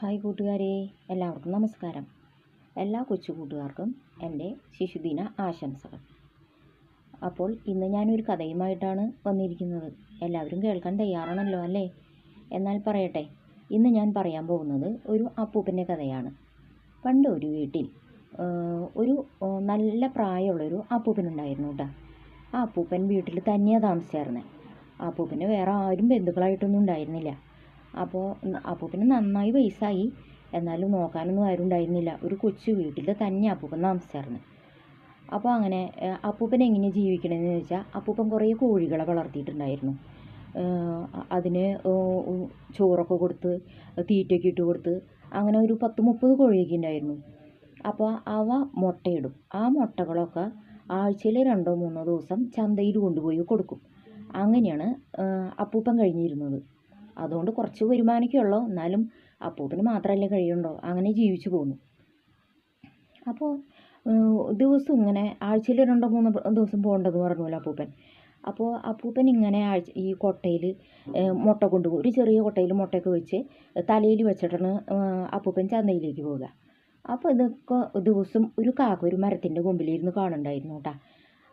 Hi കൂട്ടുകാരെ എല്ലാവർക്കും നമസ്കാരം. എല്ലാ കൊച്ചു കൂട്ടുകാർക്കും എന്റെ ശിശുദിന ആശംസകൾ. അപ്പോൾ ഇന്ന് ഞാനൊരു കഥയുമായിട്ടാണ് വന്നിരിക്കുന്നത്. എല്ലാവരും കേൾക്കാൻ തയ്യാറാണല്ലോ അല്ലേ? എന്നാൽ പറയട്ടെ ഇന്ന് ഞാൻ പറയാൻ പോകുന്നത് ഒരു അപ്പൂപ്പന്റെ കഥയാണ്. പണ്ട് ഒരു വീട്ടിൽ ഒരു നല്ല പ്രായമുള്ളൊരു അപ്പൂപ്പനുണ്ടായിരുന്നു കേട്ടോ. ആ അപ്പൂപ്പൻ വീട്ടിൽ തന്നെയാണ് താമസിച്ചായിരുന്നത് അപ്പൂപ്പന് വേറെ ആരും ബന്ധുക്കളായിട്ടൊന്നും ഉണ്ടായിരുന്നില്ല. അപ്പോൾ അപ്പൂപ്പന് നന്നായി വയസ്സായി. എന്നാലും നോക്കാനൊന്നും ആരും ഉണ്ടായിരുന്നില്ല ഒരു കൊച്ചു വീട്ടിൽ തന്നെ അപ്പൂപ്പൻ താമസിച്ചായിരുന്നു. അപ്പോൾ അങ്ങനെ അപ്പൂപ്പൻ എങ്ങനെ ജീവിക്കണമെന്ന് ചോദിച്ചാൽ അപ്പൂപ്പൻ കുറേ കോഴികളെ വളർത്തിയിട്ടുണ്ടായിരുന്നു. അതിന് ചോറൊക്കെ കൊടുത്ത് തീറ്റയൊക്കെ ഇട്ട് കൊടുത്ത് അങ്ങനെ ഒരു പത്ത് മുപ്പത് കോഴിയൊക്കെ ഉണ്ടായിരുന്നു. അപ്പോൾ അവ മുട്ടയിടും. ആ മുട്ടകളൊക്കെ ആഴ്ചയിൽ രണ്ടോ മൂന്നോ ദിവസം ചന്തയിൽ കൊണ്ടുപോയി കൊടുക്കും. അങ്ങനെയാണ് അപ്പൂപ്പൻ കഴിഞ്ഞിരുന്നത്. അതുകൊണ്ട് കുറച്ച് വരുമാനമൊക്കെ ഉള്ളൂ? എന്നാലും അപ്പൂപ്പന് മാത്രമല്ലേ കഴിയുണ്ടോ അങ്ങനെ ജീവിച്ചു പോന്നു. അപ്പോൾ ദിവസം ഇങ്ങനെ ആഴ്ചയിൽ രണ്ടോ മൂന്നോ ദിവസം പോകേണ്ടതെന്ന് പറഞ്ഞല്ലോ അപ്പൂപ്പൻ. അപ്പോൾ അപ്പൂപ്പൻ ഇങ്ങനെ ആഴ്ച ഈ കൊട്ടയിൽ മുട്ട കൊണ്ടുപോകും. ഒരു ചെറിയ കൊട്ടയിൽ മുട്ടയൊക്കെ വെച്ച് തലയിൽ വെച്ചിട്ടാണ് അപ്പൂപ്പൻ ചന്തയിലേക്ക് പോവുക. അപ്പോൾ ഇതൊക്കെ ദിവസം ഒരു കാക്ക ഒരു മരത്തിന്റെ കൊമ്പിലിരുന്ന് കാണുന്നുണ്ടായിരുന്നു കേട്ടോ.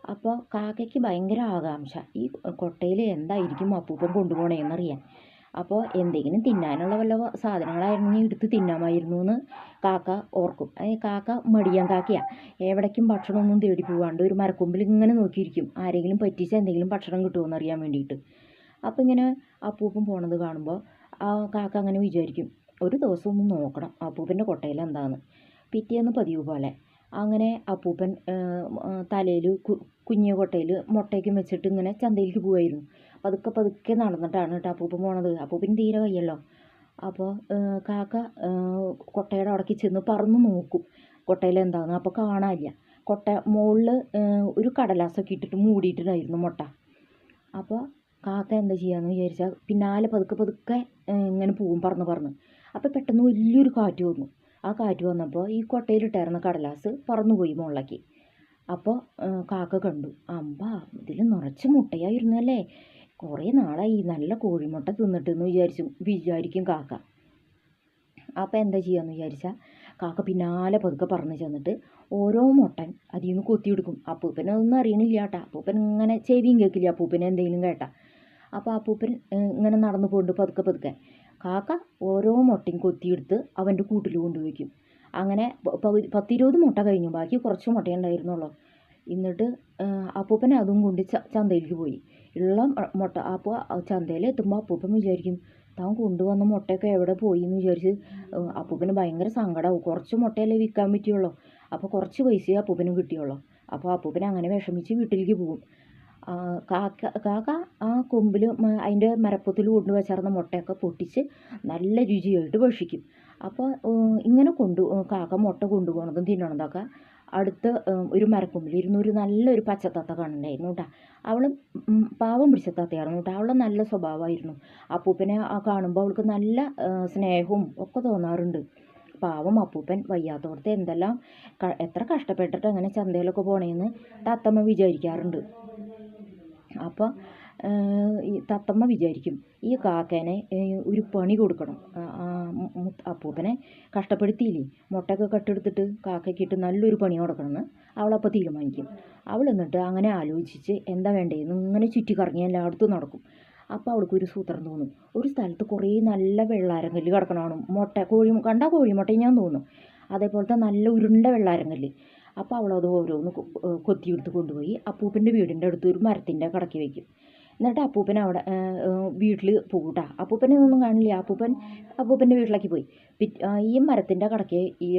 അപ്പോൾ കാക്കയ്ക്ക് ഭയങ്കര ആകാംക്ഷ. ഈ കൊട്ടയിൽ എന്തായിരിക്കും അപ്പൂപ്പൻ കൊണ്ടുപോകണേന്നറിയാൻ അപ്പോൾ എന്തെങ്കിലും തിന്നാനുള്ള വല്ല സാധനങ്ങളായിരുന്നെങ്കിൽ എടുത്ത് തിന്നാമായിരുന്നു എന്ന് കാക്ക ഓർക്കും. കാക്ക മടിയാൻ കാക്കയാണ് എവിടേക്കും ഭക്ഷണമൊന്നും തേടി പോകാണ്ട് ഒരു മരക്കൊമ്പിൽ ഇങ്ങനെ നോക്കിയിരിക്കും. ആരെങ്കിലും പറ്റിച്ച എന്തെങ്കിലും ഭക്ഷണം കിട്ടുമോ അറിയാൻ വേണ്ടിയിട്ട്. അപ്പോൾ ഇങ്ങനെ അപ്പൂപ്പൻ പോണത് കാണുമ്പോൾ ആ കാക്ക അങ്ങനെ വിചാരിക്കും ഒരു ദിവസം ഒന്ന് നോക്കണം അപ്പൂപ്പന്റെ കൊട്ടയിൽ എന്താന്ന്. പിറ്റേന്ന് പതിവ് പോലെ. അങ്ങനെ അപ്പൂപ്പൻ തലയിൽ കുഞ്ഞു കൊട്ടയിൽ മുട്ടയ്ക്കും വെച്ചിട്ട് ഇങ്ങനെ ചന്തയിലേക്ക് പോവായിരുന്നു. പതുക്കെ പതുക്കെ നടന്നിട്ടാണ് കേട്ടോ അപ്പൂപ്പൻ പോണത്. അപ്പൂപ്പൻ തീരെ വയ്യല്ലോ. അപ്പോൾ കാക്ക കൊട്ടയുടെ അവിടേക്ക് ചെന്ന് പറന്ന് നോക്കും. കൊട്ടയിൽ എന്താന്ന്. അപ്പോൾ കാണാനില്ല. കൊട്ട മുകളിൽ ഒരു കടലാസൊക്കെ ഇട്ടിട്ട് മൂടിയിട്ടുണ്ടായിരുന്നു മുട്ട. അപ്പോൾ കാക്ക എന്താ ചെയ്യാന്ന് വിചാരിച്ചാൽ പിന്നാലെ പതുക്കെ പതുക്കെ ഇങ്ങനെ പോവും പറന്ന് പറന്ന്. അപ്പോൾ പെട്ടെന്ന് വലിയൊരു കാറ്റ് വന്നു. ആ കാറ്റ് വന്നപ്പോൾ ഈ കൊട്ടയിലിട്ടായിരുന്ന കടലാസ് പറന്നുപോയി മുകളിലേക്ക് അപ്പോൾ കാക്ക കണ്ടു അമ്പ ഇതിൽ നിറച്ച് മുട്ടയായിരുന്നല്ലേ? കുറേ നാളായി നല്ല കോഴിമുട്ട തിന്നിട്ട് എന്ന് വിചാരിച്ചു വിചാരിക്കും കാക്ക. അപ്പോൾ എന്താ ചെയ്യാന്ന് വിചാരിച്ചാൽ കാക്ക പിന്നാലെ പതുക്കെ പറന്ന് ചെന്നിട്ട് ഓരോ മുട്ടൻ അതിൽ നിന്ന് കൊത്തിയെടുക്കും അപ്പൂപ്പനൊന്നും അറിയണില്ല കേട്ടാ അപ്പൂപ്പൻ ഇങ്ങനെ ചെവിയും കേൾക്കില്ല അപ്പൂപ്പൻ എന്തെങ്കിലും കേട്ടാ. അപ്പോൾ അപ്പൂപ്പൻ ഇങ്ങനെ നടന്നു പോകുന്നുണ്ട് പതുക്കെ പതുക്കെ. കാക്ക ഓരോ മുട്ടയും കൊത്തിയെടുത്ത് അവന്റെ കൂട്ടിൽ കൊണ്ടുവയ്ക്കും അങ്ങനെ പത്തിരുപത് മുട്ട കഴിഞ്ഞു. ബാക്കി കുറച്ച് മുട്ടയേ ഉണ്ടായിരുന്നുള്ളൂ. എന്നിട്ട് അപ്പൂപ്പൻ അതും കൊണ്ട് ചന്തയിലേക്ക് പോയി. ഉള്ള മുട്ട അപ്പോൾ ചന്തയിൽ എത്തുമ്പോൾ അപ്പൂപ്പൻ വിചാരിക്കും താൻ കൊണ്ടുവന്ന മുട്ടയൊക്കെ എവിടെ പോയി? എന്ന് വിചാരിച്ച് അപ്പൂപ്പന് ഭയങ്കര സങ്കടമാവും കുറച്ച് മുട്ടയല്ലേ വിൽക്കാൻ പറ്റുള്ളൂ അപ്പോൾ കുറച്ച് പൈസയെ അപ്പൂപ്പനും കിട്ടിയുള്ളൂ. അപ്പോൾ അപ്പൂപ്പൻ അങ്ങനെ വിഷമിച്ച് വീട്ടിലേക്ക് പോകും. കാക്ക കാക്ക ആ കൊമ്പിൽ അതിന്റെ മരപ്പൊത്തിൽ കൊണ്ടു വെച്ചിരുന്ന മുട്ടയൊക്കെ പൊട്ടിച്ച് നല്ല രുചിയായിട്ട് ഭക്ഷിക്കും. അപ്പോൾ ഇങ്ങനെ കൊണ്ടു കാക്ക മുട്ട കൊണ്ടുപോകണതും തിന്നണതൊക്കെ അടുത്ത് ഒരു മരക്കൊമ്പിൽ ഇരുന്ന് ഒരു നല്ലൊരു പച്ചത്തത്ത കണ്ടായിരുന്നു കേട്ടോ. അവൾ പാവം പിടിച്ച തത്തയായിരുന്നു കേട്ടോ. അവളുടെ നല്ല സ്വഭാവമായിരുന്നു. അപ്പൂപ്പനെ കാണുമ്പോൾ അവൾക്ക് നല്ല സ്നേഹവും ഒക്കെ തോന്നാറുണ്ട്. പാവം അപ്പൂപ്പൻ വയ്യാത്തോടത്ത് എന്തെല്ലാം എത്ര കഷ്ടപ്പെട്ടിട്ട് അങ്ങനെ ചന്തയിലൊക്കെ പോണേന്ന് തത്തമ്മ വിചാരിക്കാറുണ്ട്. അപ്പോൾ ഈ തത്തമ്മ വിചാരിക്കും ഈ കാക്കേനെ ഒരു പണി കൊടുക്കണം. അപ്പൂപ്പനെ കഷ്ടപ്പെടുത്തിയില്ലേ? മുട്ടയൊക്കെ കട്ടെടുത്തിട്ട് കാക്കയ്ക്കിട്ട് നല്ലൊരു പണി കൊടുക്കണമെന്ന് അവളപ്പോൾ തീരുമാനിക്കും. അവൾ എന്നിട്ട് അങ്ങനെ ആലോചിച്ച് എന്താ വേണ്ടതെന്ന് ഇങ്ങനെ ചുറ്റിക്കറങ്ങി എല്ലായിടത്തും നടക്കും. അപ്പോൾ അവൾക്ക് ഒരു സൂത്രം തോന്നും. ഒരു സ്ഥലത്ത് കുറേ നല്ല വെള്ളാരങ്കല്ല് കിടക്കണമാണ് മുട്ട കോഴി കണ്ട കോഴിമുട്ടയും ഞാൻ തോന്നും. അതേപോലത്തെ നല്ല ഉരുണ്ട വെള്ളാരങ്കല്ല് അപ്പോൾ അവളത് ഓരോന്ന് കൊത്തിയെടുത്ത് കൊണ്ടുപോയി അപ്പൂപ്പന്റെ വീടിന്റെ അടുത്ത് ഒരു മരത്തിന്റെ കടക്കി വയ്ക്കും എന്നിട്ട് അപ്പൂപ്പൻ അവിടെ വീട്ടിൽ പോകൂട്ടാ അപ്പൂപ്പനെ ഒന്നും കാണില്ല. അപ്പൂപ്പൻ അപ്പൂപ്പന്റെ വീട്ടിലേക്ക് പോയി. ഈ മരത്തിന്റെ കടക്ക് ഈ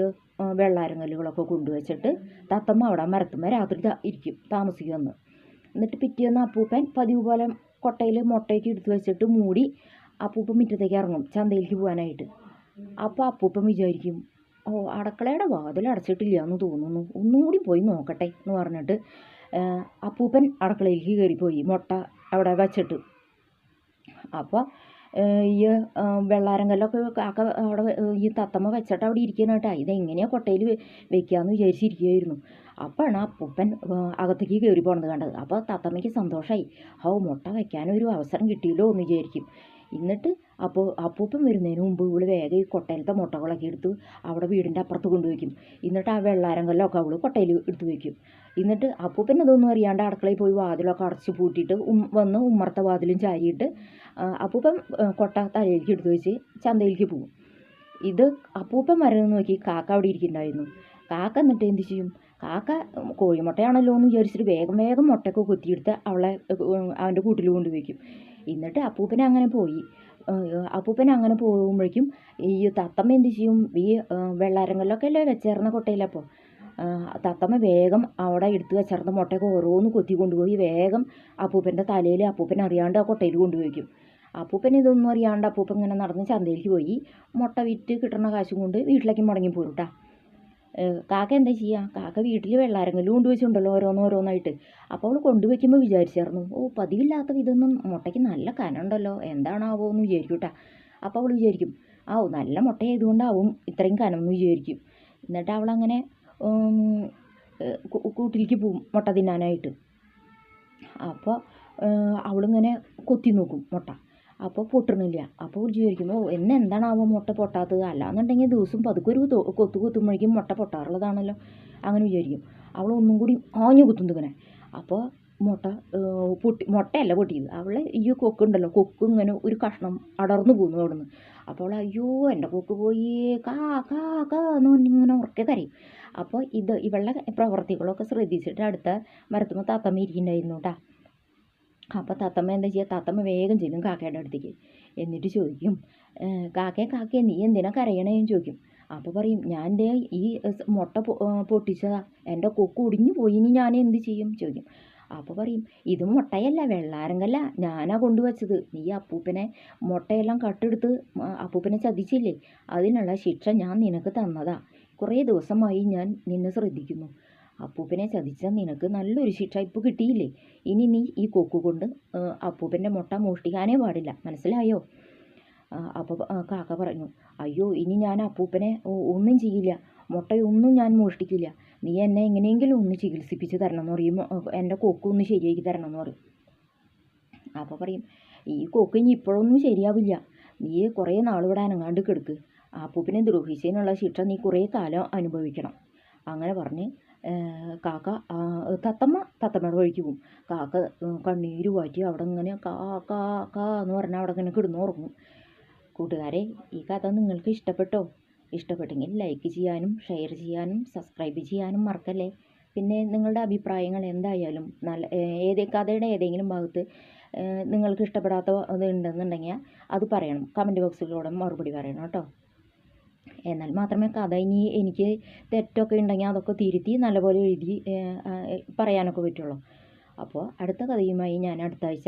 വെള്ളാരങ്ങലുകളൊക്കെ കൊണ്ടുവച്ചിട്ട് തത്തമ്മ അവിടെ മരത്തുമ്മ രാത്രി ഇരിക്കും താമസിക്കുമെന്ന്. എന്നിട്ട് പിറ്റേന്ന് അപ്പൂപ്പൻ പതിവ് പോലെ കൊട്ടയിൽ മുട്ടയൊക്കെ എടുത്ത് വെച്ചിട്ട് മൂടി അപ്പൂപ്പൻ മുറ്റത്തേക്ക് ഇറങ്ങും ചന്തയിലേക്ക് പോകാനായിട്ട്. അപ്പോൾ അപ്പൂപ്പൻ വിചാരിക്കും ഓ അടുക്കളയുടെ വാതിൽ അടച്ചിട്ടില്ല എന്ന് തോന്നുന്നു ഒന്നുകൂടി പോയി നോക്കട്ടെ എന്ന് പറഞ്ഞിട്ട് അപ്പൂപ്പൻ അടുക്കളയിലേക്ക് കയറിപ്പോയി മുട്ട അവിടെ വച്ചിട്ട്. അപ്പോൾ ഈ വെള്ളാരം കല്ലൊക്കെ കാക്ക അവിടെ ഈ തത്തമ്മ വെച്ചിട്ട് അവിടെ ഇരിക്കുന്ന കേട്ടാ. ഇതെങ്ങനെയാണ് കൊട്ടയിൽ വെക്കാമെന്ന് വിചാരിച്ചിരിക്കുകയായിരുന്നു. അപ്പോഴാണ് അപ്പൂപ്പൻ അകത്തേക്ക് കയറി പോണത് കണ്ടത്. അപ്പോൾ തത്തമ്മയ്ക്ക് സന്തോഷമായി ഹോ മുട്ട വെക്കാനൊരു അവസരം കിട്ടിയല്ലോ എന്ന് വിചാരിക്കും. എന്നിട്ട് അപ്പോൾ അപ്പൂപ്പൻ വരുന്നതിന് മുമ്പ് ഇവൾ വേഗം ഈ കൊട്ടയിലത്തെ മുട്ടകളൊക്കെ എടുത്ത് അവിടെ വീടിന്റെ അപ്പുറത്ത് കൊണ്ടുവയ്ക്കും എന്നിട്ട് ആ വെള്ളാരങ്കല്ലൊക്കെ അവൾ കൊട്ടയിൽ എടുത്ത് വയ്ക്കും. എന്നിട്ട് അപ്പൂപ്പൻ അതൊന്നും അറിയാണ്ട് അടുക്കളയിൽ പോയി വാതിലൊക്കെ അടച്ച് പൂട്ടിയിട്ട് ഉം വന്ന് ഉമ്മറത്തെ വാതിലും ചാരിയിട്ട് അപ്പൂപ്പൻ കൊട്ട തലയിലേക്ക് എടുത്ത് വെച്ച് ചന്തയിലേക്ക് പോകും. ഇത് അപ്പൂപ്പൻ മരുന്ന് നോക്കി കാക്ക അവിടെ ഇരിക്കുന്നുണ്ടായിരുന്നു. കാക്ക എന്നിട്ട് എന്ത് ചെയ്യും? കാക്ക കോഴിമുട്ടയാണല്ലോ എന്ന് വിചാരിച്ചിട്ട് വേഗം വേഗം മുട്ടയൊക്കെ കൊത്തിയെടുത്ത് അവളെ അവന്റെ കൂട്ടിൽ കൊണ്ടുവയ്ക്കും എന്നിട്ട് അപ്പൂപ്പൻ അങ്ങനെ പോയി. അപ്പൂപ്പൻ അങ്ങനെ പോകുമ്പോഴേക്കും ഈ തത്തമ്മ എന്ത് ചെയ്യും? ഈ വെള്ളാരങ്ങളിലൊക്കെ അല്ലേ വെച്ചേർന്ന കൊട്ടയിലപ്പോൾ തത്തമ്മ വേഗം അവിടെ എടുത്ത് വെച്ചേർന്ന മുട്ടയൊക്കെ ഓരോന്ന് കൊത്തി കൊണ്ടുപോയി വേഗം അപ്പൂപ്പന്റെ തലയിൽ അപ്പൂപ്പൻ അറിയാണ്ട് ആ കൊട്ടയിൽ കൊണ്ടുപോയിക്കും. അപ്പൂപ്പൻ ഇതൊന്നും അറിയാണ്ട് അപ്പൂപ്പൻ ഇങ്ങനെ നടന്ന് ചന്തയിലേക്ക് പോയി. മുട്ട വിറ്റ് കിട്ടുന്ന കാശും കൊണ്ട് വീട്ടിലേക്ക് മടങ്ങി പോരും ട്ടാ. കാക്ക എന്താ ചെയ്യുക കാക്ക വീട്ടിൽ വെള്ളാരെങ്കിലും കൊണ്ടുവച്ചിട്ടുണ്ടല്ലോ ഓരോന്ന് ഓരോന്നായിട്ട്. അപ്പോൾ അവൾ കൊണ്ടുവയ്ക്കുമ്പോൾ വിചാരിച്ചായിരുന്നു ഓ പതിവില്ലാത്ത വിധമൊന്നും മുട്ടയ്ക്ക് നല്ല കനമുണ്ടല്ലോ എന്താണാവോ? എന്ന് വിചാരിക്കും അപ്പോൾ അവൾ വിചാരിക്കും ആ നല്ല മുട്ടയായതുകൊണ്ടാവും ഇത്രയും കനം എന്ന് വിചാരിക്കും. എന്നിട്ട് അവളങ്ങനെ അങ്ങനെ കൂട്ടിലേക്ക് പോവും മുട്ട തിന്നാനായിട്ട്. അപ്പോൾ അവളിങ്ങനെ കൊത്തി നോക്കും മുട്ട. അപ്പോൾ പൊട്ടണില്ല. അപ്പോൾ ഓ എന്നെ എന്താണാവോ മുട്ട പൊട്ടാത്തത്? അല്ലാന്നുണ്ടെങ്കിൽ ദിവസം പതുക്കെ ഒരു കൊത്തു കുത്തുമ്പോഴേക്കും മുട്ട പൊട്ടാറുള്ളതാണല്ലോ. അങ്ങനെ വിചാരിക്കും. അവൾ ഒന്നും കൂടി ആഞ്ഞു കുത്തുന്നു ഇങ്ങനെ. അപ്പോൾ മുട്ട പൊട്ടി മുട്ടയല്ല പൊട്ടിയത്. അവളെ ഈ കൊക്കുണ്ടല്ലോ. കൊക്ക് ഇങ്ങനെ ഒരു കഷ്ണം അടർന്നു പോകുന്നു അവിടെ നിന്ന് അപ്പോൾ അവൾ അയ്യോ എന്റെ കൊക്ക് പോയി. കാ കാ കാ എന്ന് പറഞ്ഞ് ഇങ്ങനെ ഉറക്കെ കരയും. അപ്പോൾ ഇത് ഇവളുടെ പ്രവർത്തികളൊക്കെ ശ്രദ്ധിച്ചിട്ട് അടുത്ത മരത്തുമ്പോൾ താത്തമ്മ ഇരിക്കുന്നുണ്ടായിരുന്നു കേട്ടോ അപ്പോൾ തത്തമ്മ എന്താ ചെയ്യുക തത്തമ്മ വേഗം ചെല്ലും കാക്കയുടെ അടുത്തേക്ക്. എന്നിട്ട് ചോദിക്കും "ഏഹ്, കാക്കേ കാക്കേ നീ എന്തിനാ കരയണേന്ന് ചോദിക്കും. അപ്പോൾ പറയും ഞാൻ ദേ ഈ മുട്ട പൊട്ടിച്ചതാ. എന്റെ കൊക്ക് ഒടിഞ്ഞു പോയി ഇനി ഞാൻ എന്ത് ചെയ്യും? ചോദിക്കും. അപ്പോൾ പറയും ഇത് മുട്ടയല്ല വെള്ളാരങ്കല്ല. ഞാനാ കൊണ്ടുവച്ചത്. നീ അപ്പൂപ്പനെ മുട്ടയെല്ലാം കട്ടെടുത്ത് അപ്പൂപ്പനെ ചതിച്ചില്ലേ? അതിനുള്ള ശിക്ഷ ഞാൻ നിനക്ക് തന്നതാ. കുറേ ദിവസമായി ഞാൻ നിന്നെ ശ്രദ്ധിക്കുന്നു. അപ്പൂപ്പനെ ചതിച്ച നിനക്ക് നല്ലൊരു ശിക്ഷ ഇപ്പോൾ കിട്ടിയില്ലേ? ഇനി നീ ഈ കൊക്ക് കൊണ്ട് അപ്പൂപ്പന്റെ മുട്ട മോഷ്ടിക്കാനേ പാടില്ല. മനസ്സിലായോ? അപ്പോൾ കാക്ക പറഞ്ഞു അയ്യോ ഇനി ഞാൻ അപ്പൂപ്പനെ ഒന്നും ചെയ്യില്ല. മുട്ടയൊന്നും ഞാൻ മോഷ്ടിക്കില്ല. നീ എന്നെ എങ്ങനെയെങ്കിലും ഒന്ന് ചികിത്സിപ്പിച്ച് തരണം എന്ന് പറയും. എന്റെ കൊക്ക് ഒന്ന് ശരിയാക്കി തരണം എന്ന് പറയും. അപ്പോൾ പറയും ഈ കൊക്ക് ഇനി ഇപ്പോഴൊന്നും ശരിയാവില്ല. നീ കുറേ നാൾ ഇവിടെ അനങ്ങാണ്ട് കിടക്ക്. അപ്പൂപ്പനെ ദ്രോഹിച്ചതിനുള്ള ശിക്ഷ നീ കുറേ കാലം അനുഭവിക്കണം. അങ്ങനെ പറഞ്ഞ് കാക്ക തത്തമ്മ തത്തമ്മയുടെ വഴിക്ക് പോകും കാക്ക കണ്ണീര് വാറ്റി അവിടെ ഇങ്ങനെ കാ കാ കാ എന്ന് പറഞ്ഞാൽ അവിടെ ഇങ്ങനെ കിടന്നുറങ്ങും കൂട്ടുകാരെ ഈ കഥ നിങ്ങൾക്ക് ഇഷ്ടപ്പെട്ടോ? ഇഷ്ടപ്പെട്ടെങ്കിൽ ലൈക്ക് ചെയ്യാനും ഷെയർ ചെയ്യാനും സബ്സ്ക്രൈബ് ചെയ്യാനും മറക്കല്ലേ? പിന്നെ നിങ്ങളുടെ അഭിപ്രായങ്ങൾ എന്തായാലും നല്ല ഏത് കഥയുടെ ഏതെങ്കിലും ഭാഗത്ത് നിങ്ങൾക്ക് ഇഷ്ടപ്പെടാത്ത ഇത് ഉണ്ടെന്നുണ്ടെങ്കിൽ അത് പറയണം. കമന്റ് ബോക്സിലൂടെ മറുപടി പറയണം കേട്ടോ. എന്നാൽ മാത്രമേ കഥ ഇനി എനിക്ക് തെറ്റൊക്കെ ഉണ്ടെങ്കിൽ അതൊക്കെ തിരുത്തി നല്ലപോലെ എഴുതി പറയാനൊക്കെ പറ്റുള്ളൂ. അപ്പോൾ അടുത്ത കഥയുമായി ഞാൻ അടുത്ത ആഴ്ച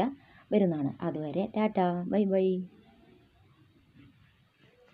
വരുന്നതാണ്. അതുവരെ ടാറ്റാ. Bye bye.